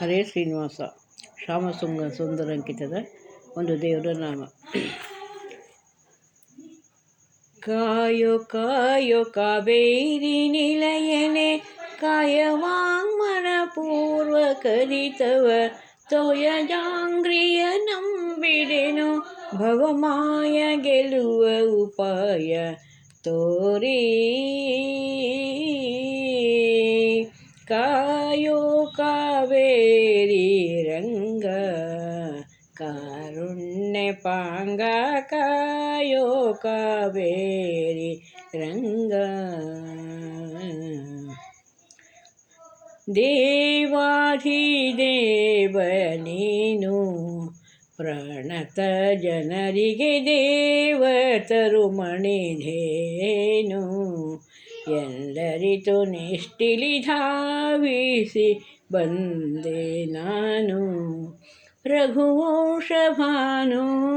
ಹರೇ ಶ್ರೀನಿವಾಸ ಶ್ಯಾಮಸುಂಗ ಸುಂದರಂಕಿತದ ಒಂದು ದೇವರ ನಾಮ ಕಾಯೋ ಕಾಯೋ ಕಾವೇರಿ ನಿಲಯನೆ ಕಾಯವಾಂಗ್ಮನ ಪೂರ್ವ ಕಲಿತವ ತೋಯ ಜಾಂಗ್ರಿಯ ನಂಬಿಡೆನು ಭವಮಾಯ ಗೆಲ್ಲುವ ಉಪಾಯ ತೋರಿ ಕಾವೇರಿ ರಂಗ ಕಾರುಣ್ಯ ಪಾಂಗ ಕಾಯೋ ಕಾವೇರಿ ರಂಗ ದೇವಾಧಿದೇವ ನೀನು ಪ್ರಣತ ಜನರಿಗೆ ದೇವತರು ಮಣಿಧೇನು ಎಲ್ಲರಿತು ನಿಷ್ಟಿಲಿ ಧಾವಿಸಿ ಬಂದೆ ನಾನು. ರಘುವಂಶಭಾನು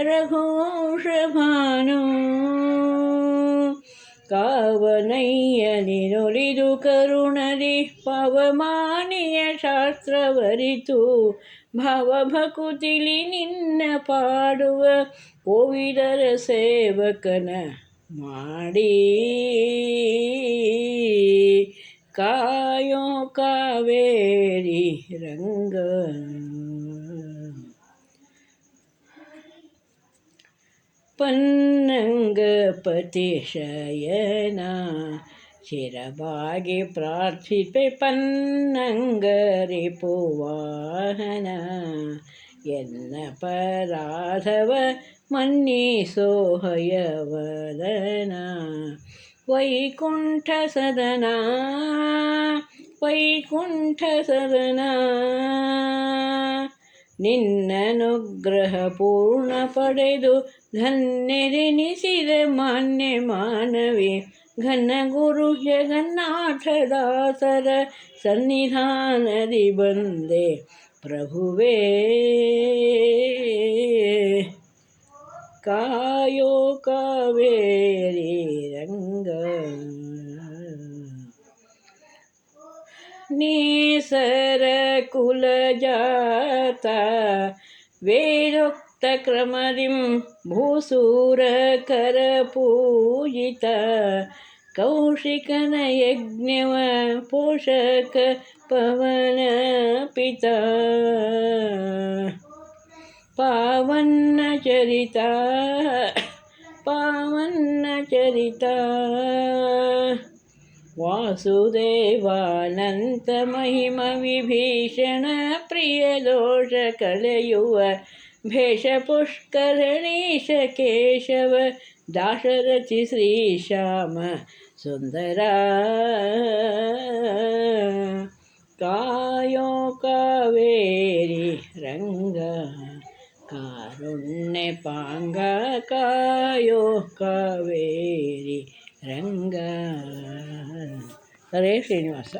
ರಘುವಂಶಭಾನು. ಕಾವನಯ್ಯನಿನೊಲಿದು ಕರುಣದಿ ಪವಮಾನಿಯ ಶಾಸ್ತ್ರವರಿತು. ಭವಭಕುತಿಲಿ ನಿನ್ನ ಪಾಡುವ ಕೋವಿದರ ಸೇವಕನ ಮಾಡಿ. ಕಾಯೋ ಕಾವೇರಿ ರಂಗ ಪನ್ನಂಗಪತಿ ಶಯನ ಶಿರಬಾಗಿ ಪ್ರಾರ್ಥಿಪೆ ಪನ್ನಂಗರಿ ಪುವಾಹನ ಎನ್ನ ಪರಾಧವ ಮನ್ನಿಸೋಹಯವದನ ವೈಕುಂಠ ಸದನ ವೈಕುಂಠ ಸದನ ನಿನ್ನನುಗ್ರಹ ಪೂರ್ಣ ಪಡೆದು ಧನ್ಯರೆನಿಸಿದ ಮಾನ್ಯ ಮಾನವಿ. ಘನ ಗುರು ಜಗನ್ನಾಥದಾಸರ ಸನ್ನಿಧಾನದಿ ಬಂದೆ. ಪ್ರಭುವೇ, ಕಾಯೋ ಕಾವೇರಿ ರಂಗ. ನೇಸರ ಕುಲಜಾತ ವೇದೋಕ್ತ ಕ್ರಮದಿಂ ಭೂಸೂರಕರ ಪೂಜಿತ ಕೌಶಿಕನ ಯಜ್ಞವ ಪೋಷಕ ಪವನ ಪಿತ ಪಾವನ್ನ ಚರಿತ ಪಾವನ್ನ ಚರಿತ ವಾಸುದೇವಾನಂತ ಮಹಿಮ ವಿಭೀಷಣ ಪ್ರಿಯ ದೋಷ ಕಳೆಯುವ ಭೇಷ ಪುಷ್ಕರಣೀಶ ಕೇಶವ ದಾಶರಥಿ ಶ್ರೀಶ್ಯಾಮ ಸುಂದರ ಕಾಯೋ ಕಾವೇರಿ ರಂಗ ಕಾರುಣ್ಯ ಪಾಂಗ ಕಾಯೋ రంగా. హరే శ్రీనివాస.